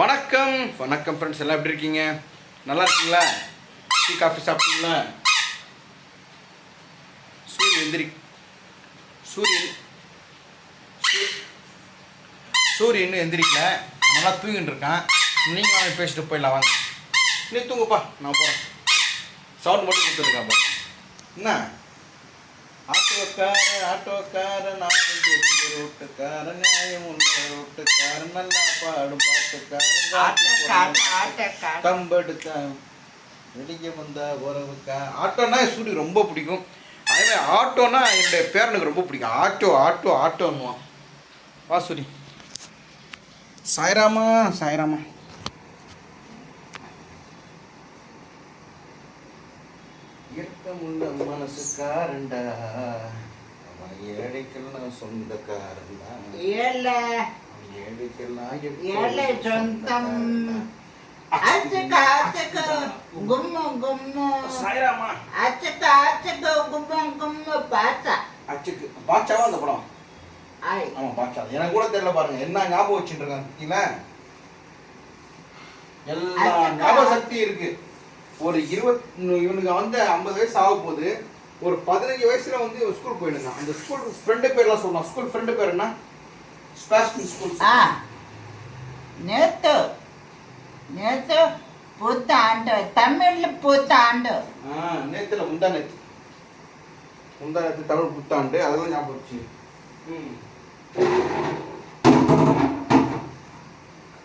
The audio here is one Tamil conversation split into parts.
வணக்கம். வணக்கம் ஃப்ரெண்ட்ஸ் எல்லாம் எப்படி இருக்கீங்க? நல்லா இருக்கீங்களா? டீ காஃபி சாப்பிட்டீங்களா? சூரியன் எந்திரி சூரியன் சூரியன் இன்னும் எந்திரிக்கல. நல்லா தூங்கிட்டு இருக்கான். நீங்கள் வாங்க பேசிட்டு போயிடலாம் வாங்க. நீ தூங்குப்பா நான் போகிறேன் சவுண்ட் மட்டும் கொடுத்துருக்கான் பாருங்க என்ன? ஆட்டோக்கார ஆட்டோக்கார நான் தெரிஞ்ச ரோட்டுக்கார நியாயம் உள்ள ரோட்டுக்கார நல்லா பாடும் பாட்டுக்காரன் கம்பெடுக்கா வெளியே வந்த உறவுக்கா. ஆட்டோனா சூரி ரொம்ப பிடிக்கும். அதே ஆட்டோனா என்னுடைய பேரனுக்கு ரொம்ப பிடிக்கும். ஆட்டோ ஆட்டோ ஆட்டோன்னுவான். வா சூரி சாய்ராமா சாய்ராமா. இயக்கமுள்ள மனசுக்காரண்டா அவன் ஏழைக்கெல்லாம் சொந்தக்காரண்டா ஏழை சொந்தம். அச்சுக்க அச்சுக்க கும்மு கும்மு. சாய்ராமா? அச்சுக்க அச்சுக்க கும்மு கும்மு. பாத்தா. அச்சுக்கு. பாட்சாவா அந்த படம். ஆமா பாட்சா எனக்கு கூட தெரியல பாருங்க. என்ன ஞாபகம் வச்சுட்டு இருக்காங்க பார்த்தீங்களா எல்லா. ஞாபக சக்தி இருக்கு. ஒரு இருபத் இவனுக்கு வந்து ஐம்பது வயசு ஆக போகுது ஒரு பதினஞ்சு வயசுல வந்து ஸ்கூல் போயிடுங்க அந்த ஸ்கூல் ஃப்ரெண்டு பேர்லாம் சொல்லலாம் ஸ்கூல் ஃப்ரெண்டு பேர் என்ன? ஸ்பாஸ்டின் ஸ்கூல் ஆ. நேத்து நேத்து புத்தாண்டு தமிழ்ல புத்தாண்டு ஆ நேத்துல முந்தா நேத்து. முந்தா நேத்து தமிழ் புத்தாண்டு அதெல்லாம் ஞாபகம் வச்சு. ம்.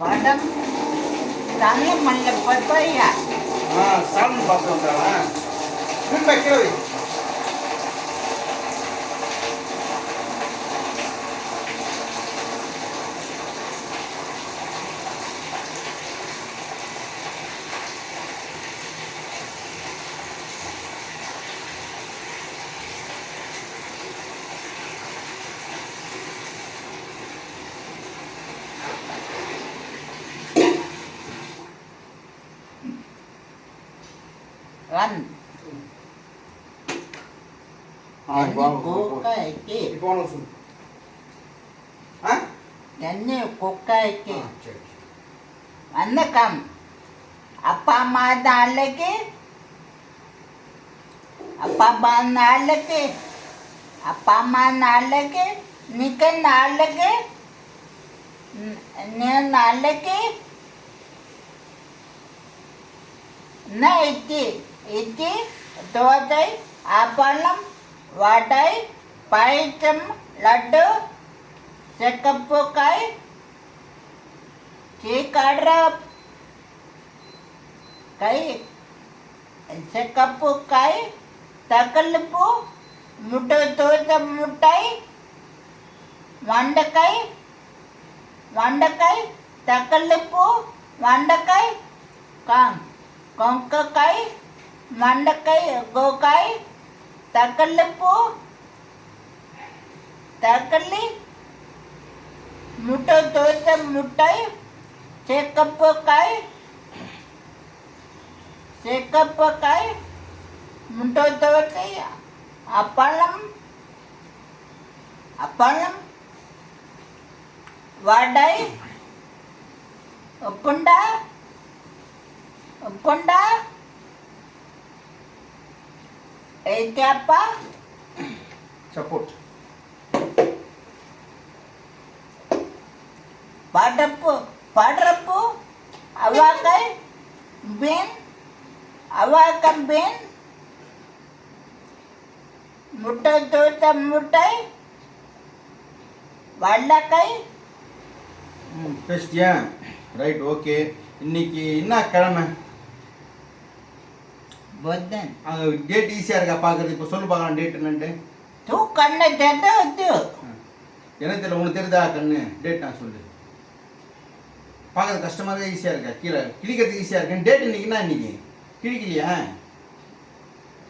படம். தமிழ் மல்ல பப்பையா ஆ சாமி வந்தாளா திரும்ப கீழே Yan. ಕೊಕ್ಕಾಯ್ಕೆ ಎಣ್ಣೆ ಕೊಕ್ಕಾಯ್ಕೆ ಅನ್ನ ಕಾಮ್ ಅಪ್ಪ ಅಮ್ಮ ಆದ ಆಡ್ಲಕ್ಕೆ ಅಪ್ಪ ಅಮ್ಮ ಅನ್ನ ಆಡ್ಲಕ್ಕೆ ಅಪ್ಪ ಅಮ್ಮ ಅನ್ನ ಆಡ್ಲಕ್ಕೆ ನಿಕನ್ನ ಆಡ್ಲಕ್ಕೆ నేను అల్లకి నా ఎక్కి இட்லி தோசை அப்பளம் வடை பழக்கம் லட்டு செக்கப்பூக்காய் சீக்கடற கை செக்கப்பூக்காய் தக்கல்பூ முட்டை தோசை முட்டை வண்டக்காய் வண்டக்காய் தக்கல்பூ வண்டக்காய் கொங்கக்காய் ಮಂಡಕಾಯಿ ಗೋಕಾಯಿ ತಕಲ್ಲಪ್ಪು தக்கல்லி முட்டை துவைத்த முட்டை சேக்கப்பக்காய் சேக்கப்பக்காய் முட்டை துவைத்து அப்பளம் அப்பளம் வடை உப்புண்டா உப்புண்டா ఉప్పుండా ఏకప్ప సపోర్ట్ పడపు పడరపు అవాకాయ బీన్ అవాక బీన్ முட்டை தோட்ட முட்டை வல்லக்காய் ம் பேசிட்டியா ரைட் ஓகே இன்னைக்கு என்ன கிழமை அங்கே டேட் ஈஸியாக இருக்கா? பார்க்குறது இப்போ சொல்லு பார்க்கலாம். டேட் என்னன்ட்டு. தூ கண்ணை தட்ட வச்சு என்ன தெரியல உனக்கு தெரியுதா கண்ணு? டேட் நான் சொல்லு. பார்க்கறது கஷ்டமாக இருக்கா ஈஸியாக இருக்கா? கீழே கிழிக்கிறதுக்கு ஈஸியாக இருக்கு? டேட் இன்னைக்குன்னா இன்னைக்கு? கிழிக்கலையா?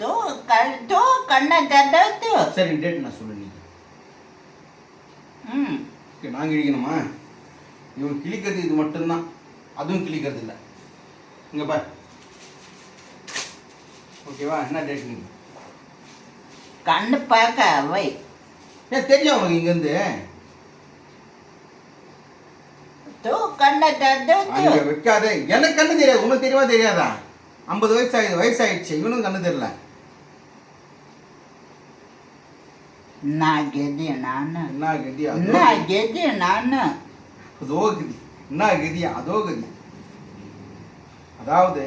தூ கண் தூ கண்ணை தட்ட வச்சு சரி டேட் நான் சொல்லு இன்னைக்கு. ம். நான் கிழிக்கணுமா? இவன் கிழிக்கிறது இது மட்டும்தான். அதுவும் கிழிக்கிறது இல்லை. இங்கே பார். ஓகேவா? என்ன நீ கண்ணு பார்க்க வை. ஏன் தெரியும் உனக்கு இங்கேருந்து? தூ கண்ண தூ அங்க வைக்காத. எனக்கு கண்ணு தெரியாது. உனக்கு தெரியுமா தெரியாதா? ஐம்பது வயசு ஆயிடுது வயசு ஆயிடுச்சு இவனும் கண்ணு தெரியல. நான் கெதி நானு? என்ன கதி? அதோ நான் கெதி நானு? அதோ கதி. என்ன கதி? அதோ கதி. அதாவது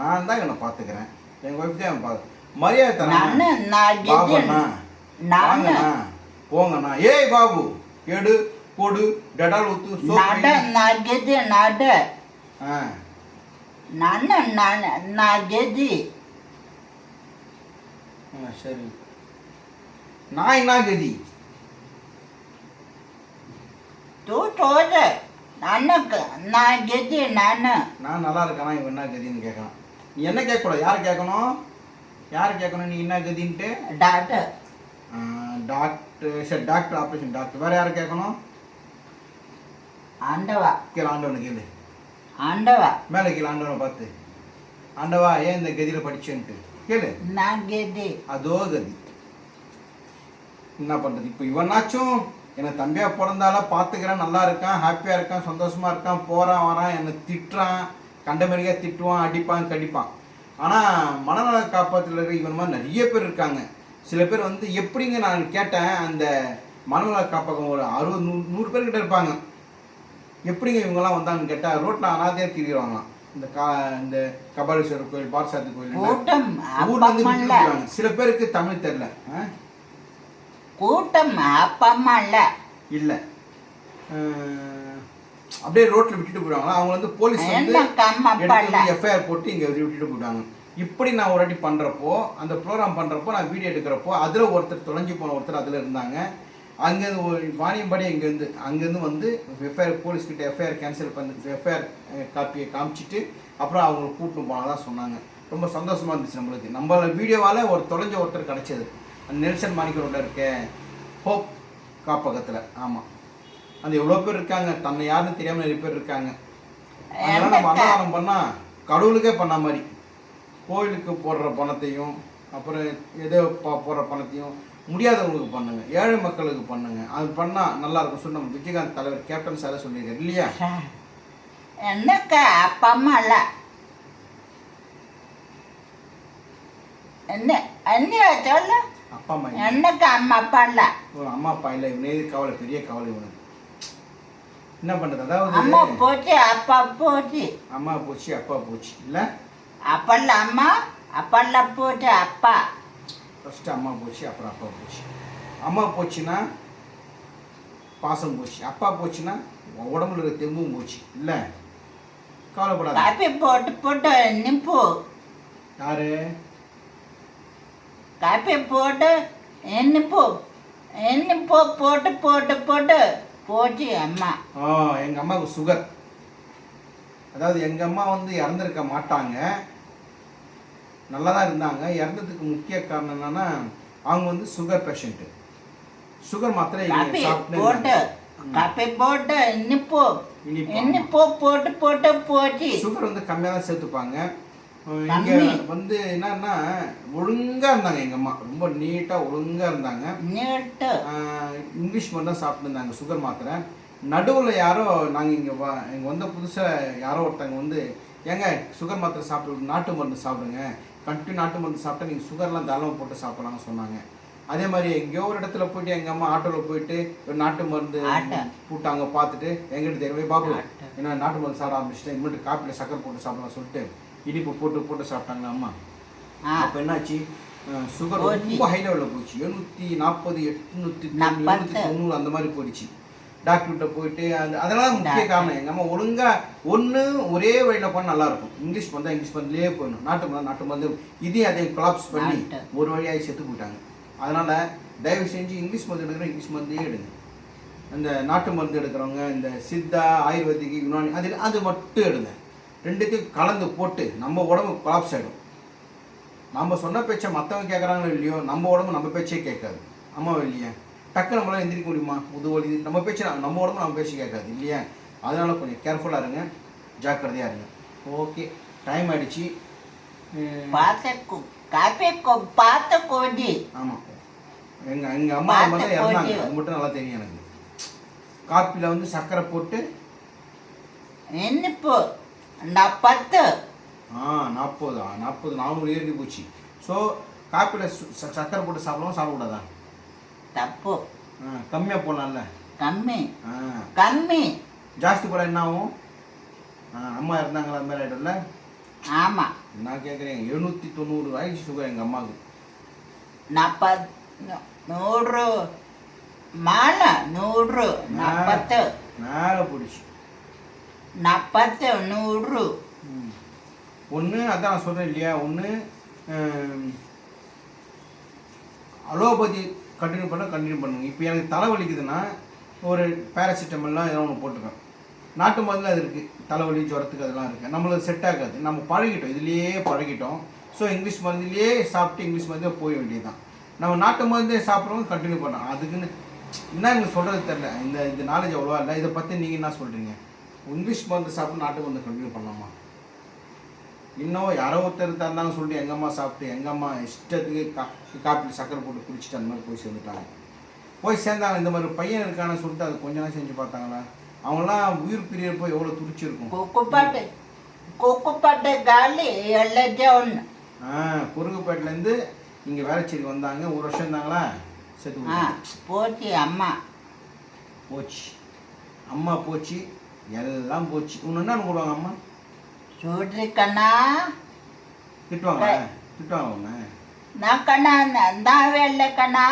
நான் தான் இவனை பார்த்துக்கிறேன். என் ஒய்ஃப் தான் பார்த்து மரியாதை தரேன் பாபண்ணா வாங்கண்ணா போங்கண்ணா. ஏய் பாபு எடு கொடு டெடால் ஊத்து நட சோப்பு நான் கெதி நட ஆ. நானு நான் நான் கெதி. ஆ, சரி. நான் என்ன கதி? தூ தோது நானு நான் கெதி நானு. நான் நல்லா இருக்கேனா? இவன் என்ன கதின்னு கேட்கறான். நீ என்ன கேட்கக்கூடாது யார் கேட்கணும்? யார் கேட்கணும்? நீ என்ன கதின்ட்டு? டாக்டர். டாக்டர் சரி டாக்டர் ஆப்ரேஷன் டாக்டர். வேற யாரை கேட்கணும்? ஆண்டவா. கீழே ஆண்டவனை கேளு. ஆண்டவா. மேலே கீழே ஆண்டவனை பார்த்து. ஆண்டவா ஏன் இந்த கதியில் படிச்சேன்ட்டு? கேளு. நான் கெதி அதோ கதி. என்ன பண்ணுறது இப்போ இவனாச்சும் என்னை தம்பியா பிறந்தால பார்த்துக்கிறேன் நல்லா இருக்கான் ஹாப்பியாக இருக்கான் சந்தோஷமா இருக்கான் போகிறான் வரான் என்னை திட்டுறான். கண்டமேரியாக திட்டுவான் அடிப்பான் கடிப்பான். ஆனால் மனநல காப்பாற்றில் இருக்க இவன் மாதிரி நிறைய பேர் இருக்காங்க. சில பேர் வந்து எப்படிங்க நான் கேட்டேன் அந்த மனநல காப்பகம் ஒரு அறுபது நூறு நூறு பேர்கிட்ட இருப்பாங்க. எப்படிங்க இவங்கெல்லாம் வந்தாங்கன்னு கேட்டால் ரோட்டில் அனாதையாக திரிவாங்களாம் இந்த கா இந்த கபாலீஸ்வரர் கோயில் பாரசாத்தி கோயில் இல்ல. சில பேருக்கு தமிழ் தெரியல? கூட்டம் அப்பம்மா இல்ல. இல்ல. அஹ், அப்படியே ரோட்ல விட்டுட்டு போயிடுவாங்க அவங்க வந்து போலீஸ் வந்து எஃப்ஐஆர் போட்டு இங்க விட்டுட்டு போயிடுவாங்க இப்படி நான் ஒரு வாட்டி பண்றப்போ அந்த ப்ரோக்ராம் பண்றப்போ நான் வீடியோ எடுக்கிறப்போ அதுல ஒருத்தர் தொலைஞ்சு போன ஒருத்தர் அதுல இருந்தாங்க. அங்கேருந்து ஒரு வாணியம்பாடி இங்கேருந்து அங்கேருந்து வந்து எஃப்ஐஆர் போலீஸ் கிட்ட எஃப்ஐஆர் கேன்சல் பண்ணி எஃப்ஐஆர் காப்பியை காமிச்சிட்டு அப்புறம் அவங்க கூட்டிட்டு போனதா சொன்னாங்க. ரொம்ப சந்தோஷமா இருந்துச்சு நம்மளுக்கு. நம்ம வீடியோவால் ஒரு தொலைஞ்ச ஒருத்தர் கிடைச்சது. அந்த நெல்சன் மாணிக்க ரோட்டில் இருக்க ஹோப் காப்பகத்தில். ஆமாம் அந்த எவ்வளோ பேர் இருக்காங்க? தன்னை யாருன்னு தெரியாமல் நிறைய பேர் இருக்காங்க. அதனால நம்ம அன்னதானம் பண்ணால் கடவுளுக்கே பண்ண மாதிரி. கோயிலுக்கு போடுற பணத்தையும் அப்புறம் ப- போடுற பணத்தையும் முடியாதவங்களுக்கு பண்ணுங்க. ஏழை மக்களுக்கு பண்ணுங்க. அது பண்ணால் நல்லா இருக்கும். சொல்லி நம்ம விஜயகாந்த் தலைவர் கேப்டன் சாரே சொல்லியிருக்காரு இல்லையா? எனக்கு அப்பா அம்மா இல்ல. என்ன? என்ன சொல்லு? அப்பா அம்மா. எனக்கு அம்மா அப்பா இல்ல? அம்மா அப்பா இல்லை. இவனே கவலை? பெரிய கவலை இவனுக்கு. என்ன பண்ணுறது அம்மா அதாவது போச்சு அப்பா போச்சு. அம்மா போச்சு அப்பா போச்சு. இல்லை? அப்பல்ல அம்மா அப்பல்ல போச்சு அப்பா. ஃபஸ்ட்டு அம்மா போச்சு அப்புறம் அப்பா போச்சு. அம்மா போச்சுன்னா பாசம் போச்சு. அப்பா போச்சுன்னா உடம்புல இருக்க தெம்பும் போச்சு. இல்லை? கவலைப்படாத. காப்பி போட்டு போட்டு நிப்பு யாரு? காப்பி போட்டு எண்ணிப்போ எண்ணிப்போ போட்டு போட்டு போட்டு. போச்சு அம்மா. ஆ எங்கள் அம்மாவுக்கு சுகர் அதாவது எங்கள் அம்மா வந்து இறந்துருக்க மாட்டாங்க. நல்லா தான் இருந்தாங்க. இறந்ததுக்கு முக்கிய காரணம் என்னன்னா அவங்க வந்து சுகர் பேஷண்ட்டு சுகர் மாத்திரை போட்டு காப்பி போட்டு இனிப்பு. எண்ணிப்போ போட்டு போட்டு போச்சு. சுகர் வந்து கம்மியாக தான் சேர்த்துப்பாங்க. இங்க. வந்து என்னன்னா ஒழுங்கா இருந்தாங்க எங்க அம்மா. ரொம்ப நீட்டா ஒழுங்கா இருந்தாங்க. இங்கிலீஷ் மட்டும் தான் சாப்பிட்டு இருந்தாங்க சுகர் மாத்திரை. நடுவில் யாரோ நாங்கள் இங்கே வா இங்கே வந்த புதுசாக யாரோ ஒருத்தங்க வந்து ஏங்க சுகர் மாத்திரை சாப்பிட்டு நாட்டு மருந்து சாப்பிடுங்க. கண்டினியூ நாட்டு மருந்து சாப்பிட்டா நீங்கள் சுகர்லாம் தாராளமாக போட்டு சாப்பிடலாம்னு சொன்னாங்க. அதே மாதிரி எங்கேயோ ஒரு இடத்துல போயிட்டு எங்கள் அம்மா ஆட்டோவில் போயிட்டு ஒரு நாட்டு மருந்து. போட்டாங்க பார்த்துட்டு எங்கிட்ட தெரியவே பாபு. என்ன நாட்டு மருந்து சாப்பிட ஆரம்பிச்சிட்டேன் இனிமேட்டு காப்பியில் சக்கரை போட்டு சாப்பிடலாம் சொல்லிட்டு. இனிப்பு போட்டு போட்டு சாப்பிட்டாங்க அம்மா? அப்போ என்னாச்சு? சுகர். ரொம்ப ஹை லெவலில் போச்சு. எழுநூற்றி நாற்பது எட்நூற்றி. எழுநூற்றி தொண்ணூறு அந்த மாதிரி போயிடுச்சு. டாக்டர்கிட்ட போயிட்டு அது அதெல்லாம் முக்கிய. காரணம். எங்கள் அம்மா ஒழுங்கா ஒன்று ஒரே வழியில் போனால் நல்லா இருக்கும். இங்கிலீஷ் மருந்தா இங்கிலீஷ் மருந்துலேயே போயிடணும். நாட்டு மருந்து நாட்டு மருந்து. இதையும் அதையும் கொலாப்ஸ் பண்ணி. ஒரு வழியாகி செத்து போயிட்டாங்க. அதனால தயவு செஞ்சு இங்கிலீஷ் மருந்து எடுக்கிற இங்கிலீஷ் மருந்தே எடுங்க. அந்த நாட்டு மருந்து எடுக்கிறவங்க இந்த சித்தா ஆயுர்வேதிக் யுனானி அது அது மட்டும் எடுங்க. ரெண்டுத்தையும் கலந்து போட்டு நம்ம உடம்பு கொலாப்ஸ் ஆகிடும் நம்ம சொன்ன பேச்சை மற்றவங்க கேட்குறாங்களோ இல்லையோ நம்ம உடம்பு நம்ம பேச்சே கேட்காது. அம்மா இல்லையா? டக்கு நம்மளால எந்திரிக்க முடியுமா? முதுவலி நம்ம பேச்சு நம்ம உடம்பு நம்ம பேச்சு கேட்காது இல்லையா? அதனால கொஞ்சம் கேர்ஃபுல்லாக இருங்க ஜாக்கிரதையாக இருங்க. ஓகே டைம் ஆயிடுச்சு. பார்த்து காப்பி பார்த்து ஆமாம் எங்கள் எங்கள் அம்மா அம்மா தான் இறந்தாங்க. அது மட்டும் நல்லா தெரியும் எனக்கு. காப்பியில் வந்து சர்க்கரை போட்டு இனிப்பு நான் பத்து ஆ நாற்பது நாற்பது நானூறு ஏறி போச்சு. ஸோ காப்பியில் சக்கரை போட்டு சாப்பிடலாம் சாப்பிடக்கூடாதா? தப்பு. ஆ கம்மியாக போடலாம்ல? கம்மி. ஆ. கம்மி. ஜாஸ்தி போட என்ன ஆகும்? ஆ அம்மா இருந்தாங்களா அந்த மாதிரி ஆகிடும்ல ஆமாம் நான் கேட்குறேன் எழுநூற்றி தொண்ணூறு ஆயிடுச்சு சுகர் எங்கள் அம்மாவுக்கு. நான் பத் நூறு. மாலை நூறு நான் பத்து மேலே போயிடுச்சு நான் பத்து நூறு ஒன்று அதான் நான் சொல்கிறேன் இல்லையா? ஒன்று அலோபதி கண்டினியூ பண்ண கண்டினியூ பண்ணுங்க இப்போ எனக்கு தலை வலிக்குதுன்னா ஒரு பேராசிட்டமல்லாம் ஏதோ ஒன்று போட்டுருக்கேன் நாட்டு மருந்தில் அது இருக்குது தலைவலி ஜுரத்துக்கு அதெல்லாம் இருக்குது நம்மளுக்கு செட் ஆகாது நம்ம பழகிட்டோம். இதுலேயே பழகிட்டோம். ஸோ இங்கிலீஷ் மருந்துலேயே சாப்பிட்டு இங்கிலீஷ் மருந்தே போய் வேண்டியதுதான். நம்ம நாட்டு மருந்தே சாப்பிட்றவங்க கண்டினியூ பண்ணலாம். அதுக்குன்னு என்ன எனக்கு சொல்கிறது தெரில இந்த இந்த நாலேஜ் அவ்வளோவா இல்லை. இதை பற்றி நீங்கள் என்ன சொல்கிறீங்க இங்கிலீஷ் மருந்து சாப்பிட்டு நாட்டு மருந்து கண்டினியூ பண்ணலாமா? இன்னும் யாரோ ஒருத்தர் தந்தாங்க சொல்லிட்டு எங்கள் அம்மா சாப்பிட்டு எங்கள் அம்மா இஷ்டத்துக்கு கா காப்பியில் சக்கரை போட்டு குடிச்சிட்டு அந்த மாதிரி போய் சேர்ந்துட்டாங்க. போய் சேர்ந்தாங்க. இந்த மாதிரி பையன் இருக்கான்னு சொல்லிட்டு அது கொஞ்ச நாள் செஞ்சு பார்த்தாங்களா? அவங்களாம் உயிர் பிரியப்போ எவ்வளோ துடிச்சிருக்கும். குக்குப்பாட்டு குக்குப்பாட்டு காலி எல்லாம் ஒன்று ஆ குறுங்குப்பேட்டிலேருந்து இங்கே வேலைச்சேரி வந்தாங்க. ஒரு வருஷம் இருந்தாங்களா? போயிட்டாங்க. போச்சு அம்மா. போச்சு. அம்மா போச்சு. எல்லாம் போச்சு. என்ன கூடுவாங்க அம்மா? சூட்ரி கண்ணா. திட்டுவாங்க திட்டுவாங்க உன்னை. நான் கண்ணா நான் வேலை கண்ணா.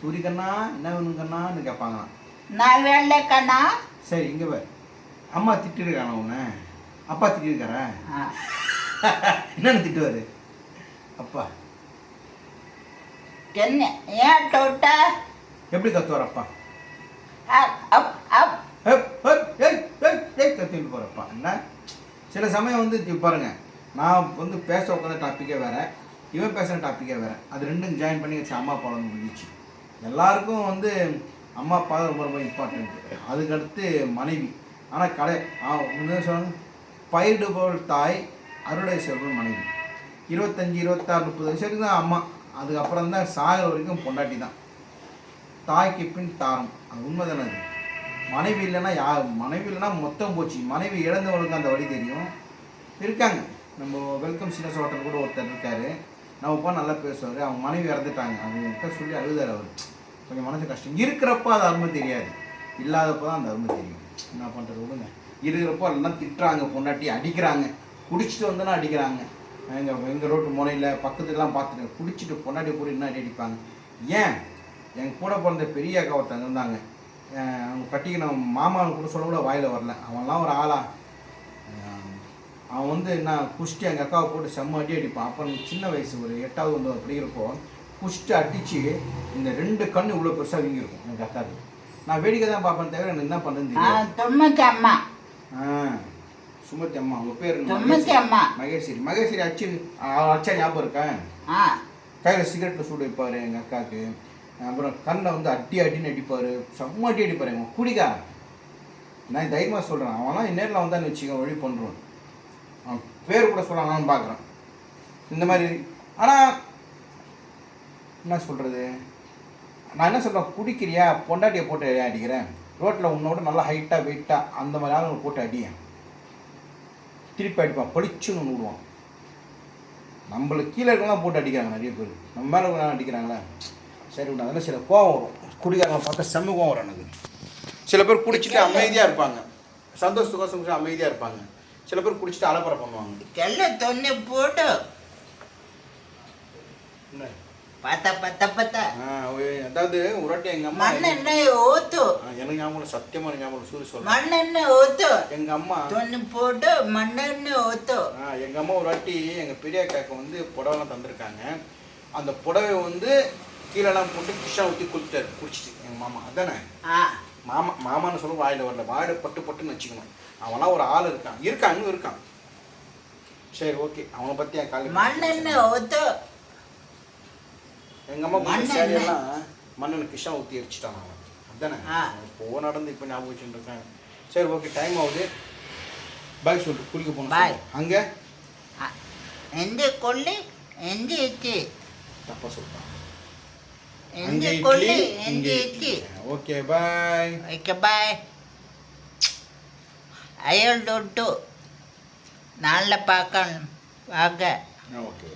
சூரி கண்ணா என்ன வேணும் கண்ணான்னு கேட்பாங்களாம். நான் வேலை கண்ணா. சரி இங்கே வே அம்மா திட்டிருக்காங்க உன்னை. அப்பா திட்டிருக்காரா? என்னன்னு திட்டுவாரு? அப்பா. என்ன ஏன் தொட்ட? எப்படி கத்துவார் அப்பா? அப் அப் அப் ஹப், ஹப், ஏய், அப்படியே ஏய் கத்திட்டு போகிறப்பா என்ன? சில சமயம் வந்து பாருங்கள் பாருங்க நான் வந்து பேச உட்காந்த டாப்பிக்கே வேறு இவன் பேசுகிற டாப்பிக்கே வேறு. அது ரெண்டும் ஜாயின் பண்ணி வச்சு அம்மா அப்பா வந்து முடிஞ்சிச்சு. எல்லாருக்கும் வந்து அம்மா அப்பா தான் ரொம்ப ரொம்ப இம்பார்ட்டண்ட்டு அதுக்கடுத்து மனைவி. ஆனால் கடை என்ன சொன்னாங்க பயிரிடுபவள் தாய் அறுவடை செய்பவள் மனைவி. இருபத்தஞ்சி இருபத்தாறு முப்பது வயசு வரைக்கும் தான் அம்மா. அதுக்கப்புறம் தான் சாகர் வரைக்கும் பொண்டாட்டி தான் தாய்க்கு பின் தாரம். அது உண்மை தானே அது? மனைவி இல்லைன்னா யா மனைவி இல்லைன்னா மொத்தம் போச்சு. மனைவி இழந்தவங்களுக்கு அந்த வழி தெரியும். இருக்காங்க. நம்ம வெல்கம் சின்ன ஹோட்டல் கூட ஒருத்தர் இருக்கார். நம்ம போய் நல்லா பேசுவார். அவங்க மனைவி இறந்துட்டாங்க. அது என்கிட்ட சொல்லி அழுதார் அவர். கொஞ்சம் மனசு கஷ்டம். இருக்கிறப்போ அது அருமை தெரியாது. இல்லாதப்போ தான் அந்த அருமை தெரியும். என்ன பண்ணுறது விடுங்க. இருக்கிறப்போ எல்லாம் திட்டுறாங்க. பொண்டாட்டி அடிக்கிறாங்க. குடிச்சிட்டு வந்தோன்னா அடிக்கிறாங்க. எங்கள் எங்கள் ரோட்டு முனையில் பக்கத்துலலாம் பார்த்துட்டு குடிச்சிட்டு பொண்டாட்டி கூட என்ன அடி அடிப்பாங்க. ஏன்? என் கூட பிறந்த பெரிய அக்கா ஒருத்தங்க இருந்தாங்க அவங்க கட்டிக்கின மாமான்னு கூட சொல்ல கூட வாயில் வரல. அவன்லாம் ஒரு ஆளா. அவன் வந்து என்ன குஷ்டி எங்கள் அக்காவை போட்டு செம்ம அடி அடிப்பான். அப்போ சின்ன வயசு ஒரு எட்டாவது ஒன்பது படிக்கிறப்போ குஷ்டி அடித்து இந்த ரெண்டு கண்ணு இவ்வளோ பெருசாக வீங்கியிருக்கும் எங்கள் அக்காவுக்கு. நான் வேடிக்கை தான் பார்ப்பேன் தவிர எனக்கு என்ன தொண்ணூற்றி அம்மா. ஆ சுமதி அம்மா அவங்க பேர்? தொண்ணூற்றி அம்மா. மகேஸ்வரி. மகேஸ்வரி அச்சு அச்சா ஞாபகம் இருக்கா? ஆ. கையில் சிகரெட்டில் சூடு வைப்பார் எங்கள் அக்காவுக்கு. அப்புறம் கண்ணை வந்து அடி அடின்னு அடிப்பார். செம்ம அடி அடிப்பார் இவன் குடிக்கா நான் தைரியமாக சொல்கிறேன் அவன்லாம் நேரில் வந்தான்னு வச்சுக்க வழி பண்ணுறான் அவன் பேர் கூட சொல்ல நான் பார்க்குறேன். இந்த மாதிரி. ஆனால் என்ன சொல்கிறது நான் என்ன சொல்கிறேன் குடிக்கிறியா? பொண்டாட்டியை போட்டு ஏன் அடிக்கிறேன்? ரோட்டில் உன்னோட நல்லா ஹைட்டாக வெயிட்டாக அந்த மாதிரி ஆளுங்களை போட்டு அடியேன் திருப்பி அடிப்பான். பளிச்சுன்னு ஒன்று விடுவான். நம்மளுக்கு கீழே இருக்கலாம் போட்டு அடிக்கிறாங்க நிறைய பேர். நம்ம மேலே அடிக்கிறாங்களே. சரி விட அதெல்லாம் சில கோவம் வரும். குடிக்காரங்க பார்த்தா செம்ம கோவம் வரும் எனக்கு. சில பேர் குடிச்சிட்டு அமைதியாக இருப்பாங்க. சந்தோஷத்துக்கோசம் அமைதியாக இருப்பாங்க. சில பேர் குடிச்சிட்டு அலப்பறை பண்ணுவாங்க. கெல்ல தொண்ணு போட்டு என்ன? பத்த பத்த பத்த. ஆ, ஒய்- அதாவது ஒரு வாட்டி எங்கள் அம்மா மண்ணெண்ணெய் ஊத்து. ஆ, எனக்கு ஞாபகம் சத்தியமா ஞாபகம் இல்லை, சூரி சொல்கிறேன் மண்ணெண்ணெய் ஊத்து. எங்கள் அம்மா? தொண்ணு போட்டு மண்ணெண்ணெய் ஊத்து. ஆ எங்கள் அம்மா ஒரு வாட்டி எங்கள் பெரிய அக்காவுக்கு வந்து புடவைலாம் தந்திருக்காங்க. அந்த புடவை வந்து கீழெல்லாம் போட்டு கிஷா ஊற்றி குளிச்சாரு குடிச்சிட்டு எங்கள் மாமா அதானே? மாமா மாமான்னு சொல்ல வாயில் வரல. வாயில் பட்டு பட்டுன்னு வச்சுக்கணும். அவன்லாம் ஒரு ஆள் இருக்கான். இருக்கான் இன்னும் இருக்கான். சரி ஓகே. அவனை பற்றி என் காலையில் மண்ணெண்ணெய் எங்கள் அம்மா போட்ட மண்ணெண்ணெய். சேரியெல்லாம் மண்ணில் கிஷா ஊற்றி எரிச்சிட்டான் அவன். அதானே. இப்போ நடந்து இப்போ ஞாபகம் வச்சுட்டு இருக்காங்க. சரி ஓகே. டைம் ஆகுது. பாய் சொல்லிட்டு குளிக்க. போகணும் அங்கே? எந்த கொல்லி எந்த தப்பாக சொல்லிட்டான். அங்கே இட்லி இங்கே இச்சி ஓகே பாய். Okay bye. அயல் தொட்டு. நாளில் பார்க்கணும். வாங்க. ஓகே.